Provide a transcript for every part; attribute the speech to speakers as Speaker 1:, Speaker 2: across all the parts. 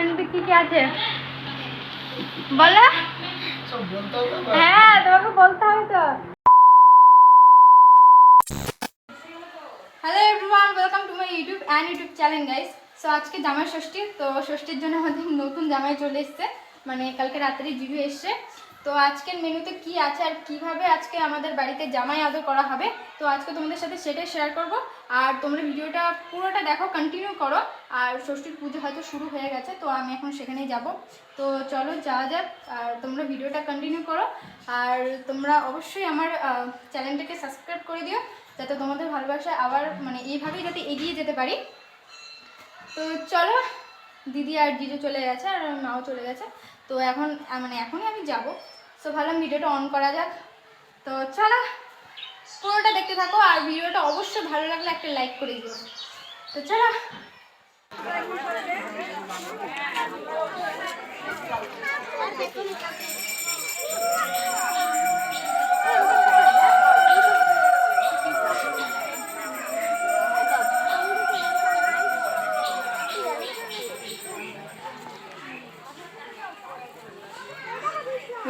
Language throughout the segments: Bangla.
Speaker 1: মেনুতে কি কি আছে? বলো। হ্যাঁ তোমাকে বলতে হবে তো। Hello everyone welcome to my YouTube and YouTube channel guys so আজকে জামাই ষষ্ঠী তো ষষ্ঠীর জন্য আমাদের নতুন জামাই চলে এসছে। মানে কালকে রাত্রে জিভি এসছে। তো আজকের মেনুতে কি আছে আর কীভাবে আজকে আমাদের বাড়িতে জামাই আদর করা হবে? তো আজকে তোমাদের সাথে সেটাই শেয়ার করব। আর তোমরা ভিডিওটা পুরোটা দেখো কন্টিনিউ করো। আর ষষ্ঠীর পুজো হয়তো শুরু হয়ে গেছে, তো আমি এখন সেখানেই যাব। তো চলো যাওয়া যাক, আর তোমরা ভিডিওটা কন্টিনিউ করো। আর তোমরা অবশ্যই আমার চ্যানেলটাকে সাবস্ক্রাইব করে দিও, যাতে তোমাদের ভালোবাসা আবার মানে এইভাবেই যাতে এগিয়ে যেতে পারি। তো চলো, দিদি আর জিজু চলে গেছে, আর মাও চলে গেছে। তো এখন মানে এখনই আমি যাব। সো ভাবলাম ভিডিওটা অন করা যাক। তো চলো, পুরোটা দেখতে থাকো আর ভিডিওটা অবশ্যই ভালো লাগলে একটা লাইক করে দিও। তো চলো।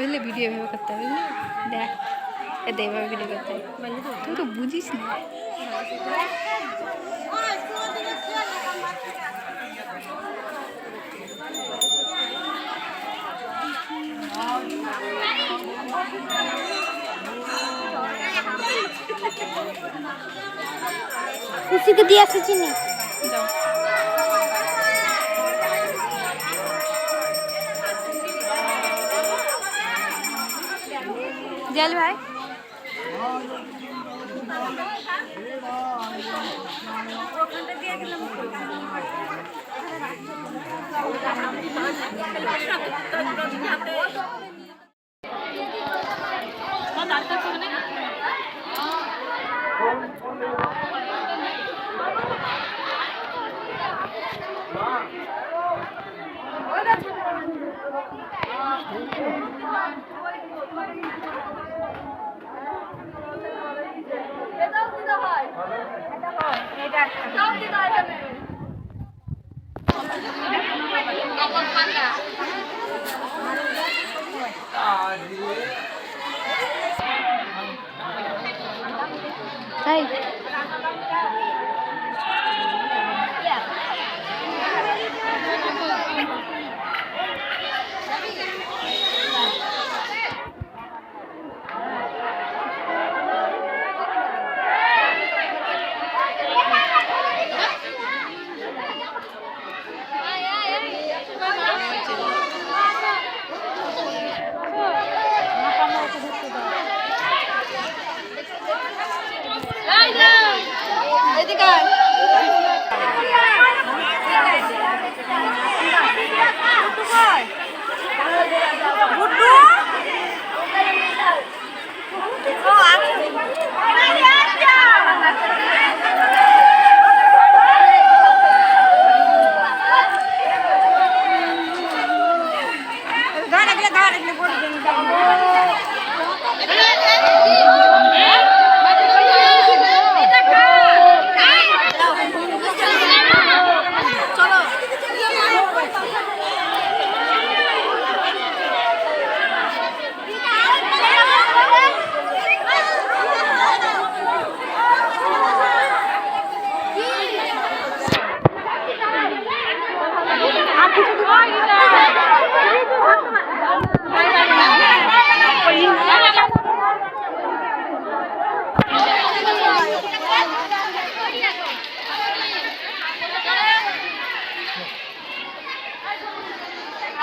Speaker 1: বুঝলে ভিডিও এভাবে করতে হবে বুঝলি? দেখ এতে এভাবে ভিডিও করতে হবে। তুই তো বুঝিস না।
Speaker 2: খুশিকে দিয়ে এসেছি নি?
Speaker 1: যাও। জল ভাই। তাই এদিকে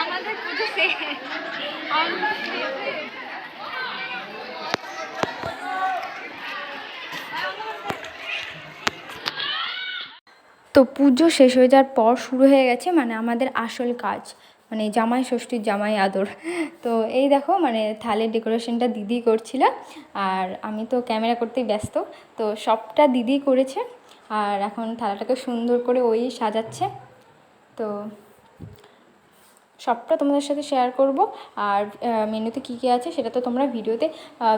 Speaker 1: আমাদের পুজো শেষ। তো পুজো শেষ হয়ে যাওয়ার পর শুরু হয়ে গেছে মানে আমাদের আসল কাজ মানে জামাই ষষ্ঠীর জামাই আদর। তো এই দেখো মানে থালের ডেকোরেশনটা দিদি করছিল আর আমি তো ক্যামেরা করতেই ব্যস্ত, তো সবটা দিদি করেছে আর এখন থালাটাকে সুন্দর করে ওই সাজাচ্ছে। তো সবটা তোমাদের সাথে শেয়ার করব। আর মেনুতে কী কী আছে সেটা তো তোমরা ভিডিওতে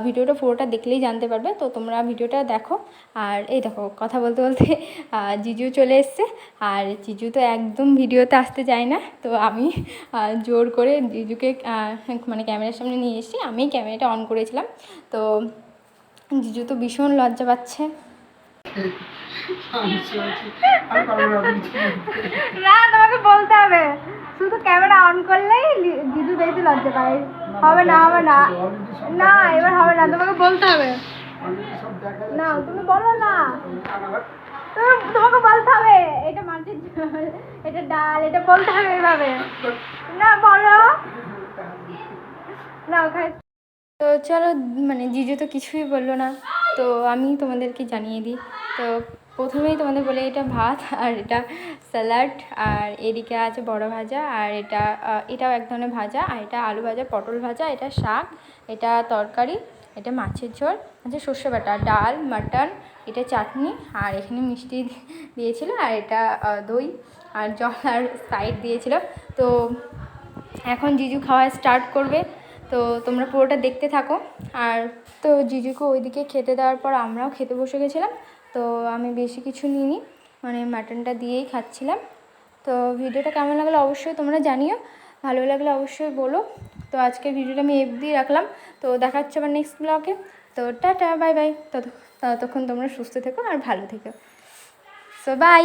Speaker 1: ভিডিওটা পুরোটা দেখলেই জানতে পারবে। তো তোমরা ভিডিওটা দেখো। আর এই দেখো কথা বলতে বলতে জিজু চলে এসছে। আর জিজু তো একদম ভিডিওতে আসতে চায় না। তো আমি জোর করে জিজুকে মানে ক্যামেরার সামনে নিয়ে এসেছি। আমি ক্যামেরাটা অন করেছিলাম। তো জিজু তো ভীষণ লজ্জা পাচ্ছে।
Speaker 3: না,
Speaker 1: তোমাকে শুধু ক্যামেরা অন করলেই জিজু বেশি লজ্জা পায়। হবে না হবে না। না, এবার হবে না, তোমাকে বলতে হবে। না, তুমি বলো না। তুমি- তোমাকে বলতে হবে। এটা মাটির এটা ডাল, এটা বলতে হবে এভাবে। না, বলো। না, ওখানে তো চলো মানে জিজু তো কিছুই বলল না। তো আমি তোমাদেরকে জানিয়ে দিই। তো প্রথমেই তোমাদের বলে এটা ভাত, আর এটা স্যালাড, আর এদিকে আছে বড় ভাজা, আর এটা এটাও এক ধরনের ভাজা, আর এটা আলু ভাজা, পটল ভাজা, এটা শাক, এটা তরকারি, এটা মাছের ঝোল আছে সর্ষে বাটা, ডাল, মাটন, এটা চাটনি, আর এখানে মিষ্টি দিয়েছিল, আর এটা দই, আর জল আর সাইড দিয়েছিল। তো এখন জিজু খাওয়া স্টার্ট করবে, তো তোমরা পুরোটা দেখতে থাকো। আর তো জিজুকে ওইদিকে খেতে দেওয়ার পর আমরাও খেতে বসে গেছিলাম। তো আমি বেশি কিছু নিইনি মানে মাটনটা দিয়েই খাচ্ছিলাম। তো ভিডিওটা কেমন লাগল অবশ্যই তোমরা জানিও, ভালো লাগলে অবশ্যই বলো। তো আজকের ভিডিওটা আমি এফ দিয়ে রাখলাম। তো দেখা হচ্ছে আবার নেক্সট ব্লগে তো টাটা বাই বাই তত, ততক্ষণ তোমরা সুস্থ থেকো আর ভালো থেকো। So by